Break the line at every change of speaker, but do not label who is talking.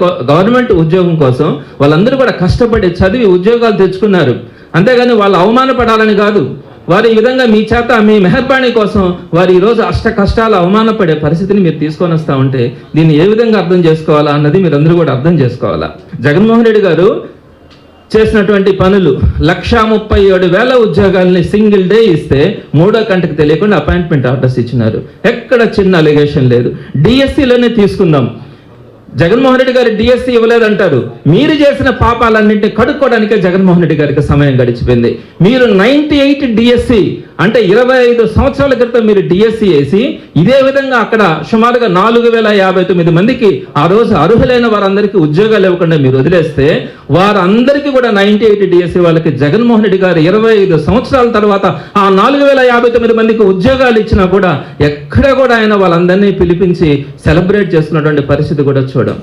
Government ఉద్యోగం కోసం వాళ్ళందరూ కూడా కష్టపడి చదివి ఉద్యోగాలు తెచ్చుకున్నారు. అంతేగాని వాళ్ళు అవమానపడాలని కాదు. వారు ఈ విధంగా మీ చేత మీ మెహర్బాణి కోసం వారు ఈరోజు అష్ట కష్టాలు అవమానపడే పరిస్థితిని మీరు తీసుకొని వస్తా ఉంటే దీన్ని ఏ విధంగా అర్థం చేసుకోవాలా అన్నది మీరు అందరూ కూడా అర్థం చేసుకోవాలా. జగన్మోహన్ రెడ్డి గారు చేసినటువంటి పనులు లక్షా ముప్పై ఏడు వేల ఉద్యోగాల్ని సింగిల్ డే ఇస్తే మూడో కంటకు తెలియకుండా అపాయింట్మెంట్ ఆర్డర్స్ ఇచ్చినారు. ఎక్కడ చిన్న అలిగేషన్ లేదు. డిఎస్సిలోనే తీసుకుందాం జగన్మోహన్ రెడ్డి గారు డిఎస్సి ఇవ్వలేదంటారు. మీరు చేసిన పాపాలన్నింటినీ కడుక్కోవడానికే జగన్మోహన్ రెడ్డి గారికి సమయం గడిచిపోయింది. మీరు నైన్టీ ఎయిట్ డిఎస్సి అంటే ఇరవై ఐదు సంవత్సరాల క్రితం మీరు డిఎస్సి వేసి ఇదే విధంగా అక్కడ సుమారుగా నాలుగు వేల యాభై తొమ్మిది మందికి ఆ రోజు అర్హులైన వారందరికీ ఉద్యోగాలు ఇవ్వకుండా మీరు వదిలేస్తే వారందరికీ కూడా నైన్టీ ఎయిట్ డిఎస్సి వాళ్ళకి జగన్మోహన్ రెడ్డి గారు ఇరవై ఐదు సంవత్సరాల తర్వాత ఆ నాలుగు వేల యాభై తొమ్మిది మందికి ఉద్యోగాలు ఇచ్చినా కూడా ఎక్కడ కూడా ఆయన వాళ్ళందరినీ పిలిపించి సెలబ్రేట్ చేస్తున్నటువంటి పరిస్థితి కూడా చూడం.